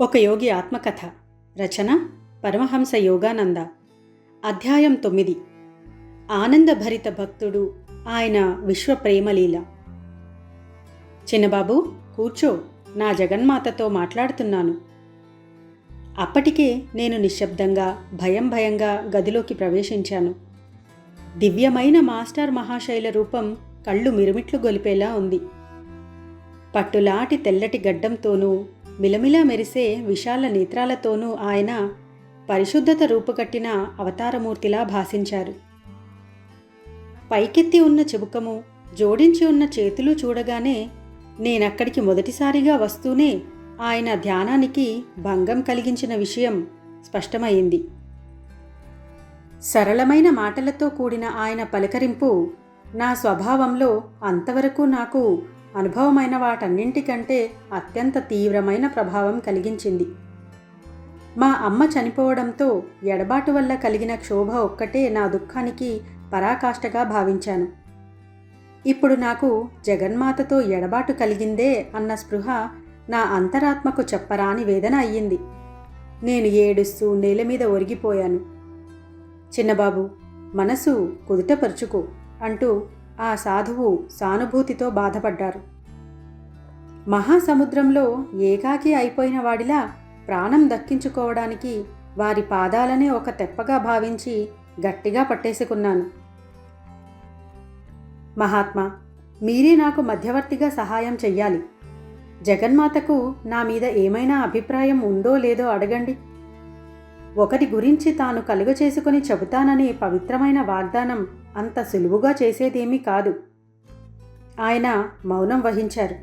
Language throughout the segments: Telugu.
ఒక యోగి ఆత్మకథ. రచన పరమహంస యోగానంద. అధ్యాయం తొమ్మిది. ఆనందభరిత భక్తుడు ఆయన విశ్వ ప్రేమలీల చిన్నబాబు కూర్చో నా జగన్మాతతో మాట్లాడుతున్నాను. అప్పటికే నేను నిశ్శబ్దంగా భయం భయంగా గదిలోకి ప్రవేశించాను. దివ్యమైన మాస్టర్ మహాశైల రూపం కళ్ళు మిరుమిట్లు గొలిపేలా ఉంది. పట్టులాటి తెల్లటి గడ్డంతోనూ మిలమిలా మెరిసే విశాల నేత్రాలతోనూ ఆయన పరిశుద్ధత రూపుకట్టిన అవతారమూర్తిలా భాసించారు. పైకెత్తి ఉన్న చెబుకము జోడించి ఉన్న చేతులు చూడగానే నేనక్కడికి మొదటిసారిగా వస్తూనే ఆయన ధ్యానానికి భంగం కలిగించిన విషయం స్పష్టమైంది. సరళమైన మాటలతో కూడిన ఆయన పలకరింపు నా స్వభావంలో అంతవరకు నాకు అనుభవమైన వాటన్నింటికంటే అత్యంత తీవ్రమైన ప్రభావం కలిగించింది. మా అమ్మ చనిపోవడంతో ఎడబాటు వల్ల కలిగిన క్షోభ ఒక్కటే నా దుఃఖానికి పరాకాష్ఠగా భావించాను. ఇప్పుడు నాకు జగన్మాతతో ఎడబాటు కలిగిందే అన్న స్పృహ నా అంతరాత్మకు చెప్పరాని వేదన అయ్యింది. నేను ఏడుస్తూ నేల మీద ఒరిగిపోయాను. చిన్నబాబు మనసు కుదుటపరుచుకో అంటూ ఆ సాధువు సానుభూతితో బాధపడ్డారు. మహాసముద్రంలో ఏకాకి అయిపోయిన వాడిలా ప్రాణం దక్కించుకోవడానికి వారి పాదాలనే ఒక తెప్పగా భావించి గట్టిగా పట్టేసుకున్నాను. మహాత్మా మీరే నాకు మధ్యవర్తిగా సహాయం చెయ్యాలి. జగన్మాతకు నా మీద ఏమైనా అభిప్రాయం ఉందో లేదో అడగండి. ఒకరి గురించి తాను కలుగ చేసుకుని పవిత్రమైన వాగ్దానం అంత సులువుగా చేసేదేమీ కాదు. ఆయన మౌనం వహించారు.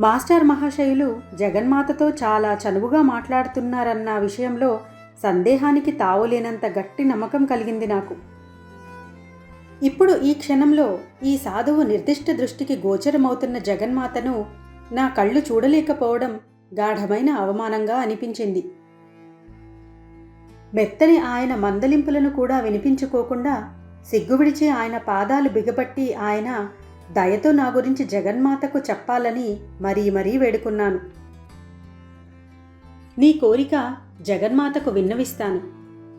మాస్టర్ మహాశయులు జగన్మాతతో చాలా చనువుగా మాట్లాడుతున్నారన్న విషయంలో సందేహానికి తావులేనంత గట్టి నమ్మకం కలిగింది నాకు. ఇప్పుడు ఈ క్షణంలో ఈ సాధువు నిర్దిష్ట దృష్టికి గోచరమవుతున్న జగన్మాతను నా కళ్ళు చూడలేకపోవడం గాఢమైన అవమానంగా అనిపించింది. మెత్తని ఆయన మందలింపులను కూడా వినిపించుకోకుండా సిగ్గువిడిచి ఆయన పాదాలు బిగపట్టి ఆయన దయతో నా గురించి జగన్మాతకు చెప్పాలని మరీ మరీ వేడుకున్నాను. నీ కోరిక జగన్మాతకు విన్నవిస్తాను.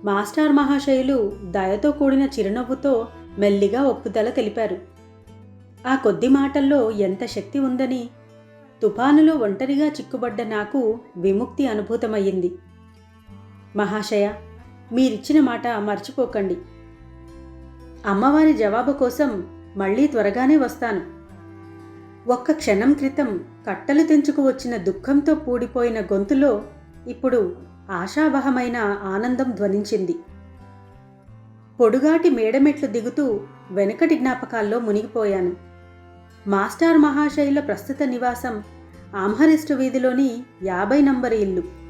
మాస్టర్ మహాశయులు దయతో కూడిన చిరునవ్వుతో మెల్లిగా ఒప్పుదల తెలిపారు. ఆ కొద్ది మాటల్లో ఎంత శక్తి ఉందని తుఫానులో ఒంటరిగా చిక్కుబడ్డ నాకు విముక్తి అనుభూతమయ్యింది. మహాశయ మీరిచ్చిన మాట మర్చిపోకండి. అమ్మవారి జవాబు కోసం మళ్ళీ త్వరగానే వస్తాను. ఒక్క క్షణం క్రితం కట్టలు తెంచుకు వచ్చిన దుఃఖంతో పూడిపోయిన గొంతులో ఇప్పుడు ఆశావహమైన ఆనందం ధ్వనించింది. పొడుగాటి మేడమెట్లు దిగుతూ వెనకటి జ్ఞాపకాల్లో మునిగిపోయాను. మాస్టార్ మహాశైల ప్రస్తుత నివాసం ఆమ్హరిస్టు వీధిలోని యాభై నంబర్ ఇల్లు.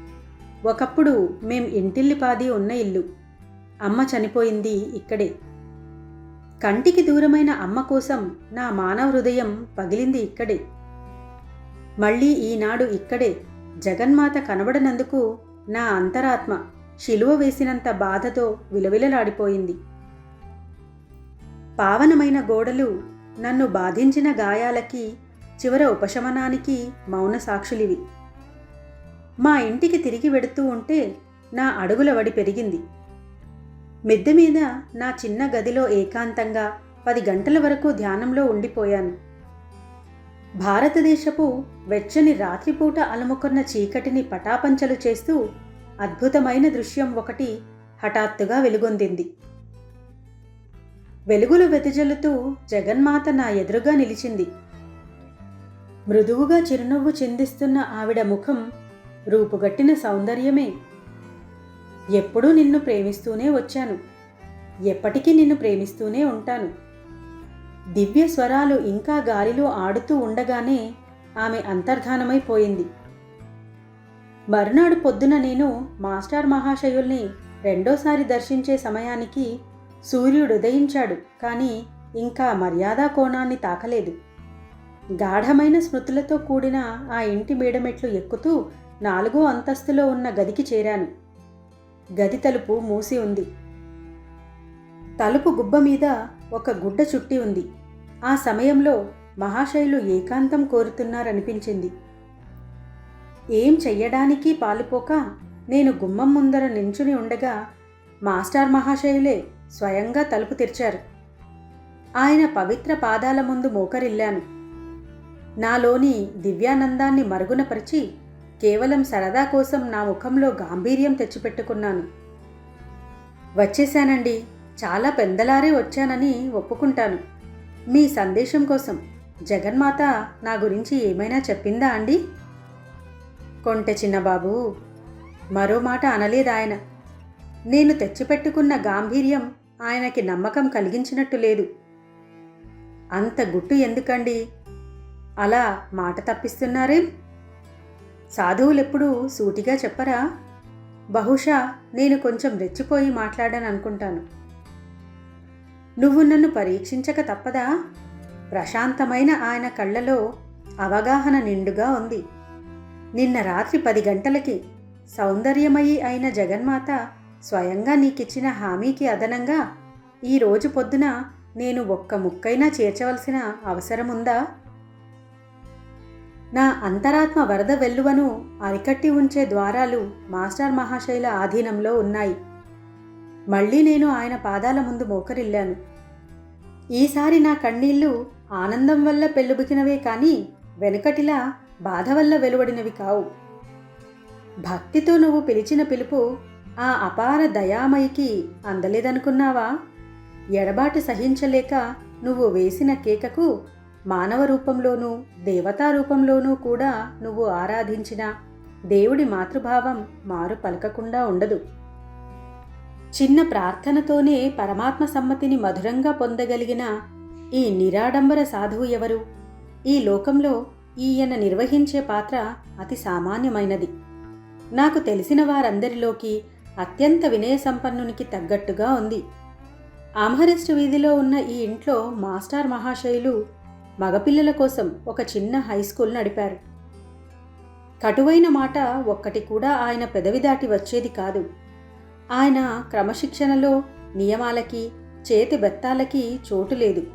ఒకప్పుడు మేం ఇంటిల్లిపాది ఉన్న ఇల్లు. అమ్మ చనిపోయింది ఇక్కడే. కంటికి దూరమైన అమ్మ కోసం నా మానవ హృదయం పగిలింది ఇక్కడే. మళ్ళీ ఈనాడు ఇక్కడే. జగన్మాత కనబడనందుకు నా అంతరాత్మ శిలువ వేసినంత బాధతో విలవిలలాడిపోయింది. పావనమైన గోడలు నన్ను బాధించిన గాయాలకి చివర ఉపశమనానికి మౌన సాక్షులివి. మా ఇంటికి తిరిగి వెడుతూ ఉంటే నా అడుగుల వడి పెరిగింది. మిద్దె మీద నా చిన్న గదిలో ఏకాంతంగా పది గంటల వరకు ధ్యానంలో ఉండిపోయాను. భారతదేశపు వెచ్చని రాత్రిపూట అలముకున్న చీకటిని పటాపంచలు చేస్తూ అద్భుతమైన దృశ్యం ఒకటి హఠాత్తుగా వెలుగొందింది. వెలుగులు వెదజల్లుతూ జగన్మాత నా ఎదురుగా నిలిచింది. మృదువుగా చిరునవ్వు చిందిస్తున్న ఆవిడ ముఖం రూపుగట్టిన సౌందర్యమే. ఎప్పుడూ నిన్ను ప్రేమిస్తూనే వచ్చాను. ఎప్పటికీ నిన్ను ప్రేమిస్తూనే ఉంటాను. దివ్య స్వరాలు ఇంకా గాలిలో ఆడుతూ ఉండగానే ఆమె అంతర్ధానమైపోయింది మరునాడు పొద్దున నేను మాస్టర్ మహాశయుల్ని రెండోసారి దర్శించే సమయానికి సూర్యుడు ఉదయించాడు కానీ ఇంకా మర్యాదా కోణాన్ని తాకలేదు. గాఢమైన స్మృతులతో కూడిన ఆ ఇంటి మేడమెట్లు ఎక్కుతూ నాలుగో అంతస్తులో ఉన్న గదికి చేరాను. గది తలుపు మూసి ఉంది. తలుపు గుబ్బ మీద ఒక గుడ్డ చుట్టి ఉంది. ఆ సమయంలో మహాశైలు ఏకాంతం కోరుతున్నారనిపించింది. ఏం చెయ్యడానికి పాలుపోక నేను గుమ్మం ముందర నించుని ఉండగా మాస్టర్ మహాశయులే స్వయంగా తలుపు తెరిచారు. ఆయన పవిత్ర పాదాల ముందు మోకరిల్లాను. నాలోని దివ్యానందాన్ని మరుగునపరిచి కేవలం సరదా కోసం నా ముఖంలో గాంభీర్యం తెచ్చిపెట్టుకున్నాను. వచ్చేశానండి. చాలా పెందలారే వచ్చానని ఒప్పుకుంటాను. మీ సందేశం కోసం. జగన్మాత నా గురించి ఏమైనా చెప్పిందా అండి? కొంటె చిన్నబాబు మరో మాట అనలేదు ఆయన నేను తెచ్చిపెట్టుకున్న గాంభీర్యం ఆయనకి నమ్మకం కలిగించినట్టు లేదు. అంత గుట్టు ఎందుకండి? అలా మాట తప్పిస్తున్నారేం? సాధువులెప్పుడూ సూటిగా చెప్పరా? బహుశా నేను కొంచెం రెచ్చిపోయి మాట్లాడాను అనుకుంటాను నువ్వు నన్ను పరీక్షించక తప్పదా? ప్రశాంతమైన ఆయన కళ్ళలో అవగాహన నిండుగా ఉంది. నిన్న రాత్రి పది గంటలకి సౌందర్యమయి అయిన జగన్మాత స్వయంగా నీకిచ్చిన హామీకి అదనంగా ఈ రోజు పొద్దున నేను ఒక్క ముక్కైనా చేర్చవలసిన అవసరముందా? నా అంతరాత్మ వరద వెల్లువను అరికట్టి ఉంచే ద్వారాలు మాస్టర్ మహాశైల ఆధీనంలో ఉన్నాయి. మళ్ళీ నేను ఆయన పాదాల ముందు మోకరిల్లాను. ఈసారి నా కన్నీళ్ళు ఆనందం వల్ల పెళ్ళుబికినవే కానీ వెనుకటిలా బాధ వల్ల వెలువడినవి కావు. భక్తితో నువ్వు పిలిచిన పిలుపు ఆ అపార దయామయికి అందలేదనుకున్నావా? ఎడబాటు సహించలేక నువ్వు వేసిన కేకకు మానవ రూపంలోనూ దేవతా రూపంలోనూ కూడా నువ్వు ఆరాధించిన దేవుడి మాతృభావం మారు పలకకుండా ఉండదు. చిన్న ప్రార్థనతోనే పరమాత్మ సమ్మతిని మధురంగా పొందగలిగిన ఈ నిరాడంబర సాధువు ఎవరు? ఈ లోకంలో ఈయన నిర్వహించే పాత్ర అతి సామాన్యమైనది. నాకు తెలిసిన వారందరిలోకి అత్యంత వినయ సంపన్నునికి తగ్గట్టుగా ఉంది. ఆమహరెస్ట్ వీధిలో ఉన్న ఈ ఇంట్లో మాస్టర్ మహాశయులు మగపిల్లల కోసం ఒక చిన్న హై స్కూల్ నడిపారు. కటువైన మాట ఒక్కటి కూడా ఆయన పెదవి దాటి వచ్చేది కాదు. ఆయన క్రమశిక్షణలో నియమాలకి చేతి బెత్తాలకి చోటు లేదు.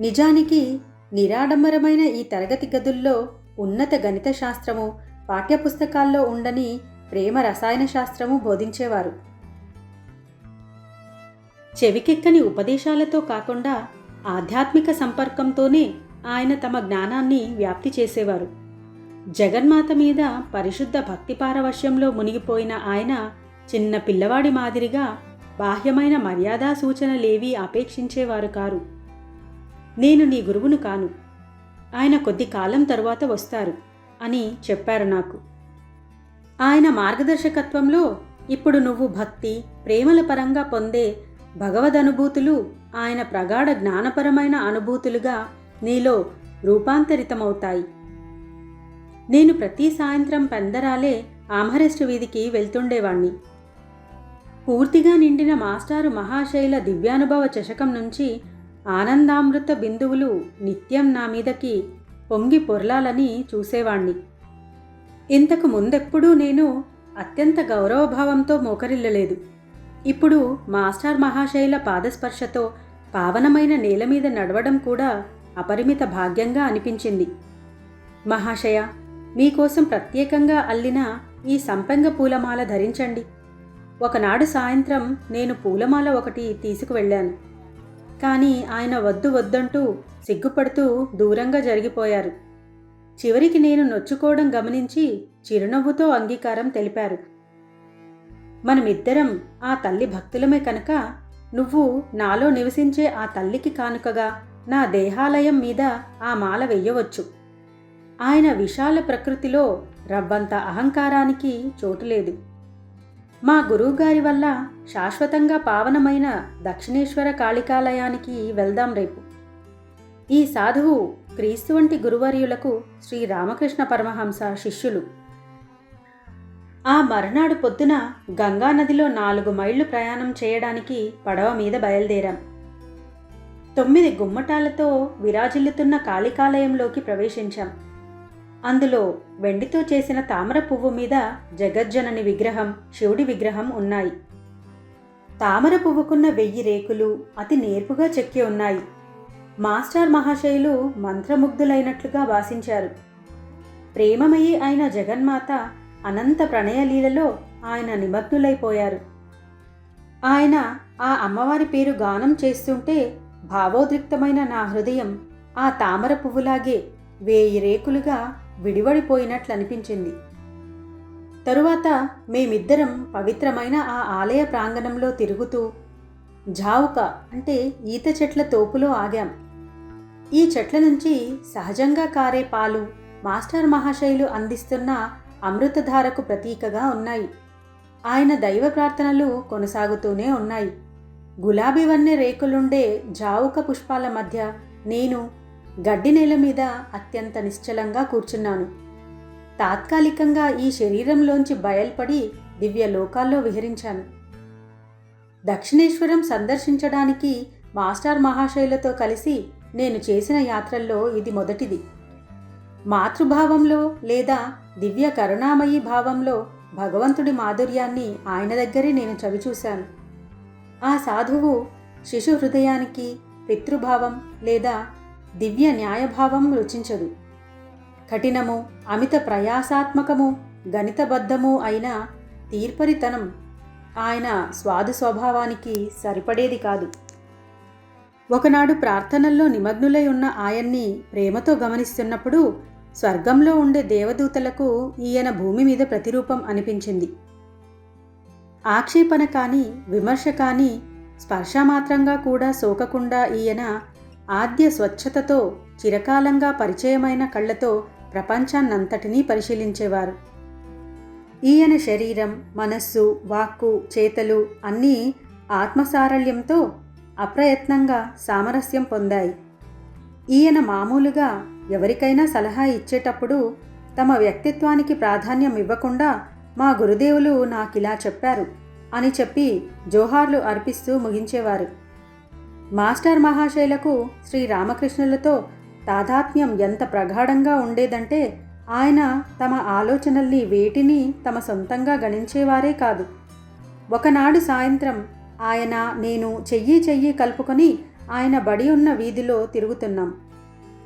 నిజానికి నిరాడంబరమైన ఈ తరగతి గదుల్లో ఉన్నత గణిత శాస్త్రము పాఠ్యపుస్తకాల్లో ఉండని ప్రేమ రసాయన శాస్త్రము బోధించేవారు. చెవికెక్కని ఉపదేశాలతో కాకుండా ఆధ్యాత్మిక సంపర్కంతోనే ఆయన తమ జ్ఞానాన్ని వ్యాప్తి చేసేవారు. జగన్మాత మీద పరిశుద్ధ భక్తి పారవశ్యంలో మునిగిపోయిన ఆయన చిన్న పిల్లవాడి మాదిరిగా బాహ్యమైన మర్యాదా సూచనలేవీ అపేక్షించేవారు కారు. నేను నీ గురువును కాను. ఆయన కొద్ది కాలం తరువాత వస్తారు అని చెప్పారు నాకు. ఆయన మార్గదర్శకత్వంలో ఇప్పుడు నువ్వు భక్తి ప్రేమల పరంగా పొందే భగవదనుభూతులు ఆయన ప్రగాఢ జ్ఞానపరమైన అనుభూతులుగా నీలో రూపాంతరితమవుతాయి. నేను ప్రతి సాయంత్రం పెందరాలే ఆమరెస్ట్ వీధికి వెళ్తుండేవాణ్ణి. పూర్తిగా నిండిన మాస్టారు మహాశైల దివ్యానుభవ చషకం నుంచి ఆనందామృత బిందువులు నిత్యం నా మీదకి పొంగి పొర్లాలని చూసేవాణ్ణి. ఇంతకు ముందెప్పుడూ నేను అత్యంత గౌరవభావంతో మోకరిల్లలేదు. ఇప్పుడు మాస్టర్ మహాశైల పాదస్పర్శతో పావనమైన నేల మీద నడవడం కూడా అపరిమిత భాగ్యంగా అనిపించింది. మహాశయ మీకోసం ప్రత్యేకంగా అల్లిన ఈ సంపెంగ పూలమాల ధరించండి. ఒకనాడు సాయంత్రం నేను పూలమాల ఒకటి తీసుకువెళ్ళాను. కానీ ఆయన వద్దు వద్దంటూ సిగ్గుపడుతూ దూరంగా జరిగిపోయారు. చివరికి నేను నొచ్చుకోవడం గమనించి చిరునవ్వుతో అంగీకారం తెలిపారు. మనమిద్దరం ఆ తల్లి భక్తులమే కనుక నువ్వు నాలో నివసించే ఆ తల్లికి కానుకగా నా దేహాలయం మీద ఆ మాల వెయ్యవచ్చు ఆయన విశాల ప్రకృతిలో రవ్వంత అహంకారానికి చోటు లేదు మా గురువుగారి వల్ల శాశ్వతంగా పావనమైన దక్షిణేశ్వర కాళికాలయానికి వెళ్దాం రేపు. ఈ సాధువు క్రీస్తు వంటి గురువర్యులకు శ్రీ రామకృష్ణ పరమహంస శిష్యులు. ఆ మరునాడు పొద్దున గంగానదిలో నాలుగు మైళ్ళు ప్రయాణం చేయడానికి పడవ మీద బయలుదేరాం. తొమ్మిది గుమ్మటాలతో విరాజిల్లుతున్న కాళికాలయంలోకి ప్రవేశించాం. అందులో వెండితో చేసిన తామర పువ్వు మీద జగజ్జనని విగ్రహం శివుడి విగ్రహం ఉన్నాయి. తామర పువ్వుకున్న వెయ్యి రేకులు అతి నేర్పుగా చెక్కి ఉన్నాయి. మాస్టర్ మహాశయులు మంత్రముగ్ధులైనట్లుగా భాషించారు ప్రేమమయి అయిన జగన్మాత అనంత ప్రణయలీలలో ఆయన నిమగ్నులైపోయారు. ఆయన ఆ అమ్మవారి పేరు గానం చేస్తుంటే భావోద్రిక్తమైన నా హృదయం ఆ తామర పువ్వులాగే వేయి రేకులుగా విడివడిపోయినట్లనిపించింది. తరువాత మేమిద్దరం పవిత్రమైన ఆ ఆలయ ప్రాంగణంలో తిరుగుతూ జావుక అంటే ఈత చెట్ల తోపులో ఆగాం. ఈ చెట్ల నుంచి సహజంగా కారే పాలు మాస్టర్ మహాశైలు అందిస్తున్న అమృతధారకు ప్రతీకగా ఉన్నాయి. ఆయన దైవ ప్రార్థనలు కొనసాగుతూనే ఉన్నాయి. గులాబీ వన్నె రేకులుండే జావుక పుష్పాల మధ్య నేను గడ్డి నేల మీద అత్యంత నిశ్చలంగా కూర్చున్నాను. తాత్కాలికంగా ఈ శరీరంలోంచి బయల్పడి దివ్య లోకాల్లో విహరించాను. దక్షిణేశ్వరం సందర్శించడానికి మాస్టర్ మహాశైలతో కలిసి నేను చేసిన యాత్రల్లో ఇది మొదటిది. మాతృభావంలో లేదా దివ్య కరుణామయీ భావంలో భగవంతుడి మాధుర్యాన్ని ఆయన దగ్గరే నేను చవిచూశాను ఆ సాధువు శిశు హృదయానికి పితృభావం లేదా దివ్య న్యాయభావం రుచించదు. కఠినము అమిత ప్రయాసాత్మకము గణితబద్ధము అయిన తీర్పరితనం ఆయన స్వాదు స్వభావానికి సరిపడేది కాదు. ఒకనాడు ప్రార్థనల్లో నిమగ్నులై ఉన్న ఆయన్ని ప్రేమతో గమనిస్తున్నప్పుడు స్వర్గంలో ఉండే దేవదూతలకు ఈయన భూమి మీద ప్రతిరూపం అనిపించింది. ఆక్షేపణ కానీ విమర్శ కానీ స్పర్శమాత్రంగా కూడా సోకకుండా ఈయన ఆద్య స్వచ్ఛతతో చిరకాలంగా పరిచయమైన కళ్ళతో ప్రపంచాన్నంతటినీ పరిశీలించేవారు. ఈయన శరీరం మనస్సు వాక్కు చేతలు అన్నీ ఆత్మసారళ్యంతో అప్రయత్నంగా సామరస్యం పొందాయి. ఈయన మామూలుగా ఎవరికైనా సలహా ఇచ్చేటప్పుడు తమ వ్యక్తిత్వానికి ప్రాధాన్యం ఇవ్వకుండా మా గురుదేవులు నాకిలా చెప్పారు అని చెప్పి జోహార్లు అర్పిస్తూ ముగించేవారు. మాస్టర్ మహాశైలకు శ్రీ రామకృష్ణులతో తాదాత్మ్యం ఎంత ప్రగాఢంగా ఉండేదంటే ఆయన తమ ఆలోచనల్ని వేటిని తమ సొంతంగా గణించేవారే కాదు. ఒకనాడు సాయంత్రం ఆయన నేను చెయ్యి చెయ్యి కలుపుకొని ఆయన బడి ఉన్న వీధిలో తిరుగుతున్నాం.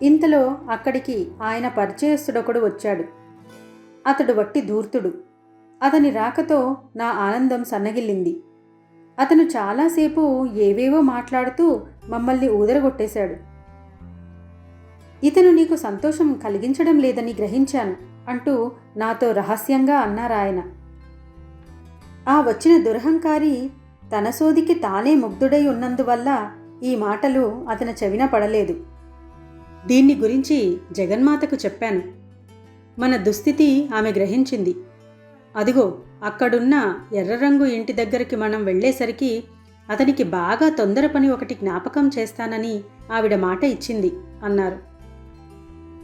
ఇంతలో అక్కడికి ఆయన పరిచయస్తుడొకడు వచ్చాడు. అతడు వట్టి ధూర్తుడు. అతని రాకతో నా ఆనందం సన్నగిల్లింది. అతను చాలాసేపు ఏవేవో మాట్లాడుతూ మమ్మల్ని ఊదరగొట్టేశాడు. ఇతను నీకు సంతోషం కలిగించడం లేదని గ్రహించాను అంటూ నాతో రహస్యంగా అన్నారాయన ఆ వచ్చిన దురహంకారి తన సోదికి తానే ముగ్ధుడై ఉన్నందువల్ల ఈ మాటలు అతని చెవిన పడలేదు. దీన్ని గురించి జగన్మాతకు చెప్పాను. మన దుస్థితి ఆమె గ్రహించింది. అదిగో అక్కడున్న ఎర్రరంగు ఇంటి దగ్గరికి మనం వెళ్ళేసరికి అతనికి బాగా తొందర పని ఒకటి జ్ఞాపకం చేస్తానని ఆవిడ మాట ఇచ్చింది అన్నారు.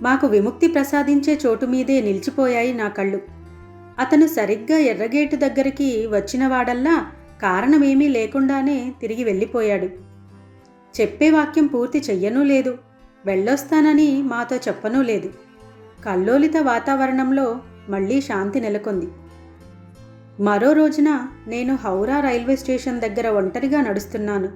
మాకు విముక్తి ప్రసాదించే చోటు మీదే నిలిచిపోయాయి నా కళ్ళు. అతను సరిగ్గా ఎర్రగేటు దగ్గరికి వచ్చినవాడల్లా కారణమేమీ లేకుండానే తిరిగి వెళ్ళిపోయాడు. చెప్పే వాక్యం పూర్తి చెయ్యనూ లేదు. వెళ్ళొస్తానని మాతో చెప్పనూ లేదు. కల్లోలిత వాతావరణంలో మళ్ళీ శాంతి నెలకొంది. మరో రోజున నేను హౌరా రైల్వే స్టేషన్ దగ్గర ఒంటరిగా నడుస్తున్నాను.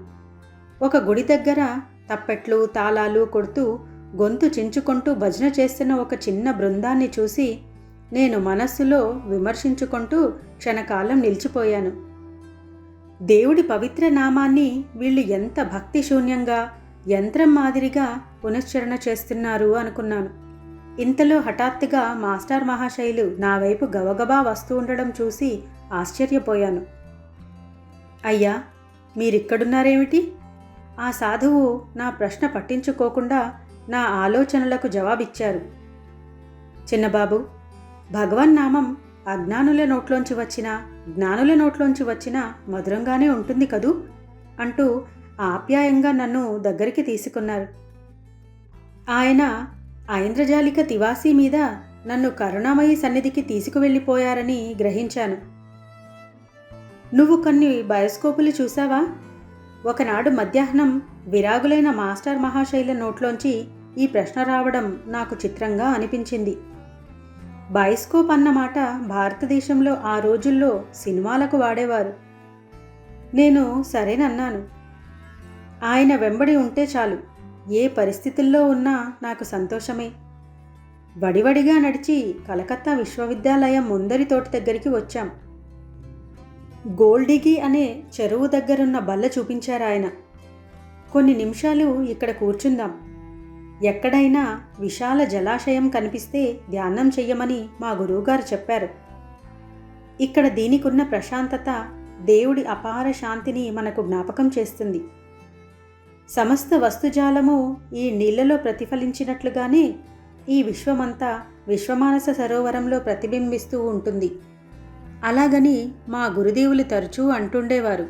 ఒక గుడి దగ్గర తప్పెట్లు తాళాలు కొడుతూ గొంతు చించుకుంటూ భజన చేస్తున్న ఒక చిన్న బృందాన్ని చూసి నేను మనస్సులో విమర్శించుకుంటూ క్షణకాలం నిలిచిపోయాను. దేవుడి పవిత్ర నామాన్ని వీళ్ళు ఎంత భక్తి శూన్యంగా యంత్రం మాదిరిగా పునశ్చరణ చేస్తున్నారు అనుకున్నాను. ఇంతలో హఠాత్తుగా మాస్టర్ మహాశైలు నా వైపు గబగబా వస్తూ ఉండడం చూసి ఆశ్చర్యపోయాను. అయ్యా మీరిక్కడున్నారేమిటి? ఆ సాధువు నా ప్రశ్న పట్టించుకోకుండా నా ఆలోచనలకు జవాబిచ్చారు. చిన్నబాబు భగవన్ నామం అజ్ఞానుల నోట్లోంచి వచ్చిన జ్ఞానుల నోట్లోంచి వచ్చిన మధురంగానే ఉంటుంది కదూ? అంటూ ఆప్యాయంగా నన్ను దగ్గరికి తీసుకున్నారు. ఆయన ఐంద్రజాలిక తివాసీ మీద నన్ను కరుణామయి సన్నిధికి తీసుకువెళ్ళిపోయారని గ్రహించాను. నువ్వు కొన్ని బయోస్కోపులు చూసావా ఒకనాడు మధ్యాహ్నం విరాగులైన మాస్టర్ మహాశైల నోట్లోంచి ఈ ప్రశ్న రావడం నాకు చిత్రంగా అనిపించింది. బైస్కోప్ అన్నమాట భారతదేశంలో ఆ రోజుల్లో సినిమాలకు వాడేవారు. నేను సరేనన్నాను. ఆయన వెంబడి ఉంటే చాలు. ఏ పరిస్థితుల్లో ఉన్నా నాకు సంతోషమే. వడివడిగా నడిచి కలకత్తా విశ్వవిద్యాలయం ముందరి తోట దగ్గరికి వచ్చాం. గోల్డిగి అనే చెరువు దగ్గరున్న బల్ల చూపించారు ఆయన. కొన్ని నిమిషాలు ఇక్కడ కూర్చుందాం. ఎక్కడైనా విశాల జలాశయం కనిపిస్తే ధ్యానం చెయ్యమని మా గురువుగారు చెప్పారు. ఇక్కడ దీనికున్న ప్రశాంతత దేవుడి అపార శాంతిని మనకు జ్ఞాపకం చేస్తుంది. సమస్త వస్తుజాలము ఈ నీళ్ళలో ప్రతిఫలించినట్లుగానే ఈ విశ్వమంతా విశ్వమానస సరోవరంలో ప్రతిబింబిస్తూ ఉంటుంది. అలాగని మా గురుదేవులు తరచూ అంటుండేవారు.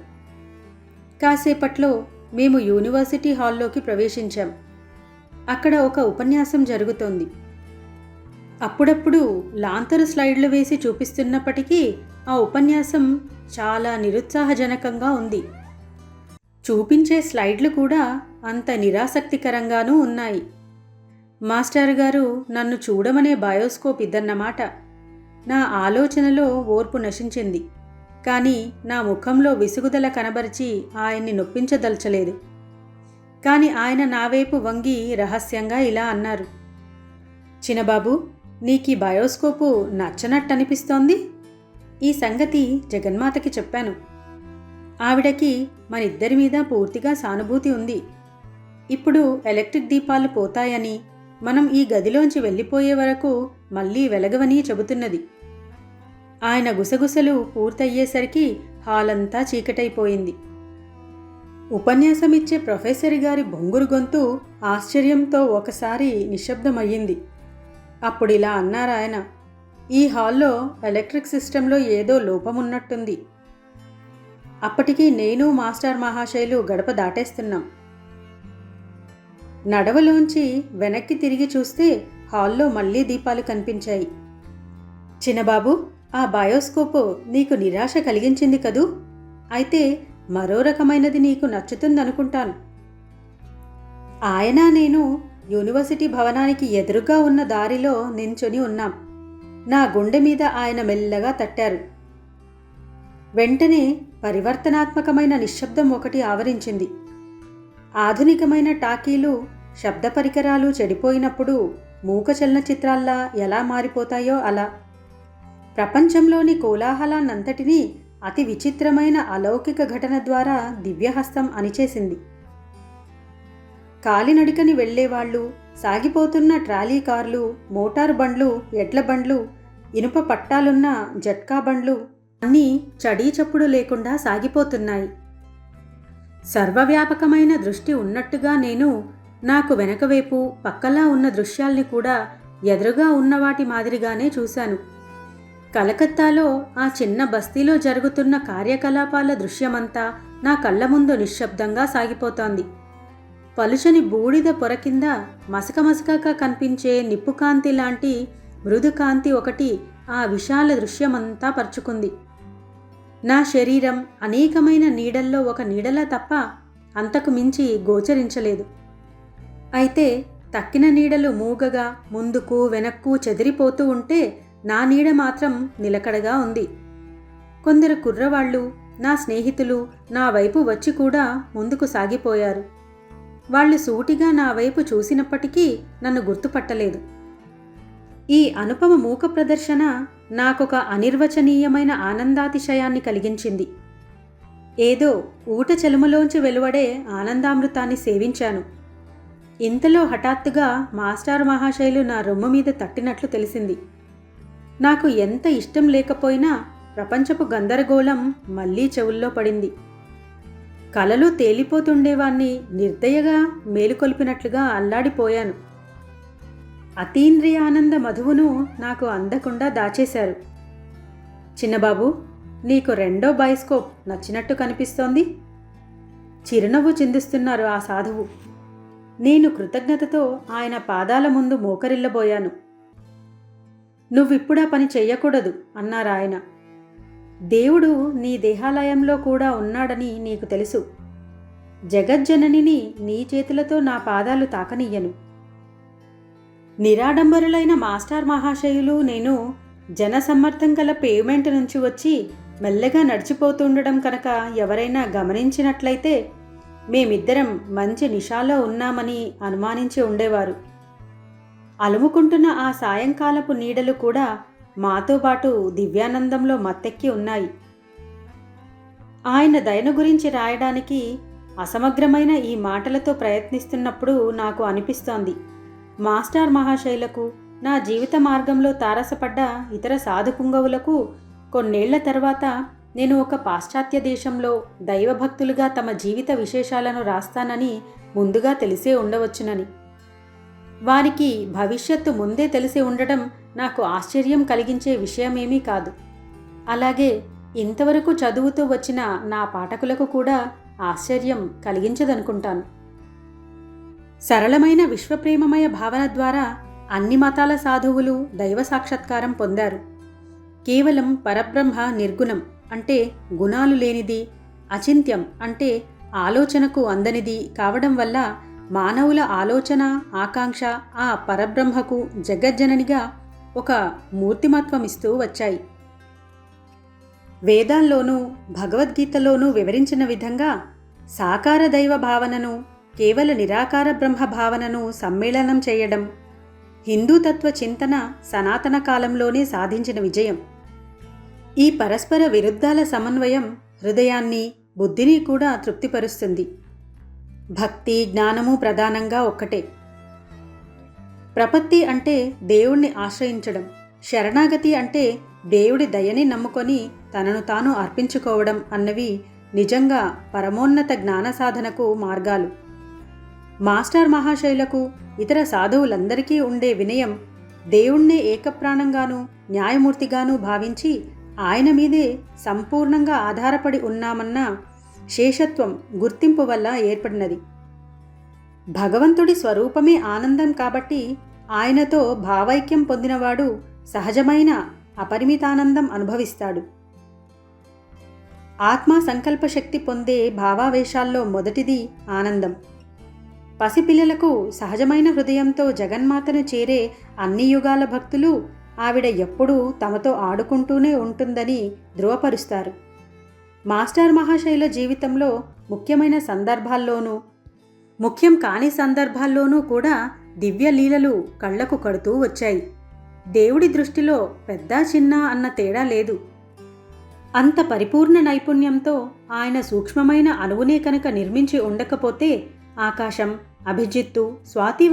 కాసేపట్లో మేము యూనివర్సిటీ హాల్లోకి ప్రవేశించాం. అక్కడ ఒక ఉపన్యాసం జరుగుతోంది. అప్పుడప్పుడు లాంతరు స్లైడ్లు వేసి చూపిస్తున్నప్పటికీ ఆ ఉపన్యాసం చాలా నిరుత్సాహజనకంగా ఉంది. చూపించే స్లైడ్లు కూడా అంత నిరాసక్తికరంగానూ ఉన్నాయి. మాస్టర్ గారు నన్ను చూడమనే బయోస్కోప్ ఇద్దన్నమాట. నా ఆలోచనలో ఓర్పు నశించింది. కానీ నా ముఖంలో విసుగుదల కనబరిచి ఆయన్ని నొప్పించదలచలేదు. కానీ ఆయన నా వైపు వంగి రహస్యంగా ఇలా అన్నారు. చినబాబు నీకీ బయోస్కోపు నచ్చనట్టు అనిపిస్తోంది ఈ సంగతి జగన్మాతకి చెప్పాను. ఆవిడకి మనిద్దరి మీద పూర్తిగా సానుభూతి ఉంది. ఇప్పుడు ఎలక్ట్రిక్ దీపాలు పోతాయని మనం ఈ గదిలోంచి వెళ్ళిపోయే వరకు మళ్ళీ వెలగవని చెబుతున్నది. ఆయన గుసగుసలు పూర్తయ్యేసరికి హాలంతా చీకటైపోయింది. చీకటైపోయింది ఉపన్యాసమిచ్చే ప్రొఫెసర్ గారి బొంగురు గొంతు ఆశ్చర్యంతో ఒకసారి నిశ్శబ్దమయ్యింది. అప్పుడిలా అన్నారాయన ఈ హాల్లో ఎలక్ట్రిక్ సిస్టంలో ఏదో లోపమున్నట్టుంది. అప్పటికి నేను మాస్టర్ మహాశైలు గడప దాటేస్తున్నాం. నడవలోంచి వెనక్కి తిరిగి చూస్తే హాల్లో మళ్ళీ దీపాలు కనిపించాయి. చిన్నబాబు ఆ బయోస్కోపు నీకు నిరాశ కలిగించింది కదూ? అయితే మరో రకమైనది నీకు నచ్చుతుందనుకుంటాను. ఆయన నేను యూనివర్సిటీ భవనానికి ఎదురుగా ఉన్న దారిలో నించుని ఉన్నాం. నా గుండె మీద ఆయన మెల్లగా తట్టారు. వెంటనే పరివర్తనాత్మకమైన నిశ్శబ్దం ఒకటి ఆవరించింది. ఆధునికమైన టాకీలు శబ్ద పరికరాలు చెడిపోయినప్పుడు మూక చలనచిత్రాల్లా ఎలా మారిపోతాయో అలా. ప్రపంచంలోని కోలాహలాన్నంతటినీ అతి విచిత్రమైన అలౌకిక ఘటన ద్వారా దివ్యహస్తం అనిచేసింది కాలినడికని వెళ్ళేవాళ్ళు సాగిపోతున్న ట్రాలీ కార్లు మోటార్ బండ్లు ఎడ్ల బండ్లు ఇనుప పట్టాలున్న జట్కా బండ్లు అన్నీ చడీ చప్పుడు లేకుండా సాగిపోతున్నాయి. సర్వవ్యాపకమైన దృష్టి ఉన్నట్టుగా నేను నాకు వెనకవైపు పక్కలా ఉన్న దృశ్యాల్ని కూడా ఎదురుగా ఉన్న వాటి మాదిరిగానే చూశాను. కలకత్తాలో ఆ చిన్న బస్తీలో జరుగుతున్న కార్యకలాపాల దృశ్యమంతా నా కళ్ళ ముందు నిశ్శబ్దంగా సాగిపోతోంది. పలుచని బూడిద పొర కింద మసక మసకగా కనిపించే నిప్పుకాంతి లాంటి మృదుకాంతి ఒకటి ఆ విశాల దృశ్యమంతా పరుచుకుంది. నా శరీరం అనేకమైన నీడల్లో ఒక నీడలా తప్ప అంతకు మించి గోచరించలేదు. అయితే తక్కిన నీడలు మూగగా ముందుకు వెనక్కు చెదిరిపోతూ ఉంటే నా నీడ మాత్రం నిలకడగా ఉంది. కొందరు కుర్రవాళ్ళు నా స్నేహితులు నా వైపు వచ్చి కూడా ముందుకు సాగిపోయారు. వాళ్ళు సూటిగా నా వైపు చూసినప్పటికీ నన్ను గుర్తుపట్టలేదు. ఈ అనుపమ మూక ప్రదర్శన నాకొక అనిర్వచనీయమైన ఆనందాతిశయాన్ని కలిగించింది. ఏదో ఊట చెలుమలోంచి వెలువడే ఆనందామృతాన్ని సేవించాను. ఇంతలో హఠాత్తుగా మాస్టార్ మహాశైలు నా రొమ్ము మీద తట్టినట్లు తెలిసింది. నాకు ఎంత ఇష్టం లేకపోయినా ప్రపంచపు గందరగోళం మళ్ళీ చెవుల్లో పడింది. కలలో తేలిపోతుండేవాణ్ణి నిర్దయగా మేలుకొల్పినట్లుగా అల్లాడిపోయాను. అతీంద్రియానంద మధువును నాకు అందకుండా దాచేశారు. చిన్నబాబు నీకు రెండో బైస్కోప్ నచ్చినట్టు కనిపిస్తోంది. చిరునవ్వు చిందిస్తున్నారు ఆ సాధువు. నేను కృతజ్ఞతతో ఆయన పాదాల ముందు మోకరిల్లబోయాను. నువ్విప్పుడా పని చెయ్యకూడదు అన్నారాయన దేవుడు నీ దేహాలయంలో కూడా ఉన్నాడని నీకు తెలుసు. జగజ్జననిని నీ చేతులతో నా పాదాలు తాకనియ్యను. నిరాడంబరులైన మాస్టర్ మహాశయులు నేను జనసమ్మర్థం గల పేమెంట్ నుంచి వచ్చి మెల్లగా నడిచిపోతుండడం కనుక ఎవరైనా గమనించినట్లయితే మేమిద్దరం మంచి నిషాలో ఉన్నామని అనుమానించి ఉండేవారు. అలుముకుంటున్న ఆ సాయంకాలపు నీడలు కూడా మాతో పాటు దివ్యానందంలో మత్తెక్కి ఉన్నాయి. ఆయన దయను గురించి రాయడానికి అసమగ్రమైన ఈ మాటలతో ప్రయత్నిస్తున్నప్పుడు నాకు అనిపిస్తోంది. మాస్టర్ మహాశైలకు నా జీవిత మార్గంలో తారసపడ్డ ఇతర సాధుపుంగవులకు కొన్నేళ్ళ తర్వాత నేను ఒక పాశ్చాత్య దేశంలో దైవభక్తులుగా తమ జీవిత విశేషాలను రాస్తానని ముందుగా తెలిసే ఉండవచ్చునని. వారికి భవిష్యత్తు ముందే తెలిసి ఉండడం నాకు ఆశ్చర్యం కలిగించే విషయమేమీ కాదు. అలాగే ఇంతవరకు చదువుతూ వచ్చిన నా పాఠకులకు కూడా ఆశ్చర్యం కలిగించదనుకుంటాను. సరళమైన విశ్వప్రేమమయ భావన ద్వారా అన్ని మతాల సాధువులు దైవ సాక్షాత్కారం పొందారు. కేవలం పరబ్రహ్మ నిర్గుణం అంటే గుణాలు లేనిది అచింత్యం అంటే ఆలోచనకు అందనిది కావడం వల్ల మానవుల ఆలోచన ఆకాంక్ష ఆ పరబ్రహ్మకు జగజ్జననిగా ఒక మూర్తిమత్వం ఇస్తూ వచ్చాయి. వేదాల్లోనూ భగవద్గీతలోనూ వివరించిన విధంగా సాకార దైవ భావనను కేవల నిరాకార బ్రహ్మ భావనను సమ్మేళనం చేయడం హిందూ తత్వ చింతన సనాతన కాలంలోనే సాధించిన విజయం. ఈ పరస్పర విరుద్ధాల సమన్వయం హృదయాన్ని బుద్ధిని కూడా తృప్తిపరుస్తుంది. భక్తి జ్ఞానము ప్రధానంగా ఒక్కటే. ప్రపత్తి అంటే దేవుణ్ణి ఆశ్రయించడం శరణాగతి అంటే దేవుడి దయని నమ్ముకొని తనను తాను అర్పించుకోవడం అన్నవి నిజంగా పరమోన్నత జ్ఞాన సాధనకు మార్గాలు. మాస్టర్ మహాశైలకు ఇతర సాధువులందరికీ ఉండే వినయం దేవుణ్ణే ఏకప్రాణంగాను న్యాయమూర్తిగాను భావించి ఆయన మీదే సంపూర్ణంగా ఆధారపడి ఉన్నామన్న శేషత్వం గుర్తింపు వల్ల ఏర్పడినది. భగవంతుడి స్వరూపమే ఆనందం కాబట్టి ఆయనతో భావైక్యం పొందినవాడు సహజమైన అపరిమితానందం అనుభవిస్తాడు. ఆత్మ సంకల్ప శక్తి పొందే భావావేశాల్లో మొదటిది ఆనందం. పసిపిల్లలకు సహజమైన హృదయంతో జగన్మాతను చేరే అన్ని యుగాల భక్తులు ఆవిడ ఎప్పుడూ తమతో ఆడుకుంటూనే ఉంటుందని ధృవపరుస్తారు. మాస్టర్ మహాశైల జీవితంలో ముఖ్యమైన సందర్భాల్లోనూ ముఖ్యం కాని సందర్భాల్లోనూ కూడా దివ్య లీలలు కళ్ళకు కడుతూ వచ్చాయి. దేవుడి దృష్టిలో పెద్ద చిన్న అన్న తేడా లేదు. అంత పరిపూర్ణ నైపుణ్యంతో ఆయన సూక్ష్మమైన అణువునే కనుక నిర్మించి ఉండకపోతే ఆకాశం अभिजित् स्वाति व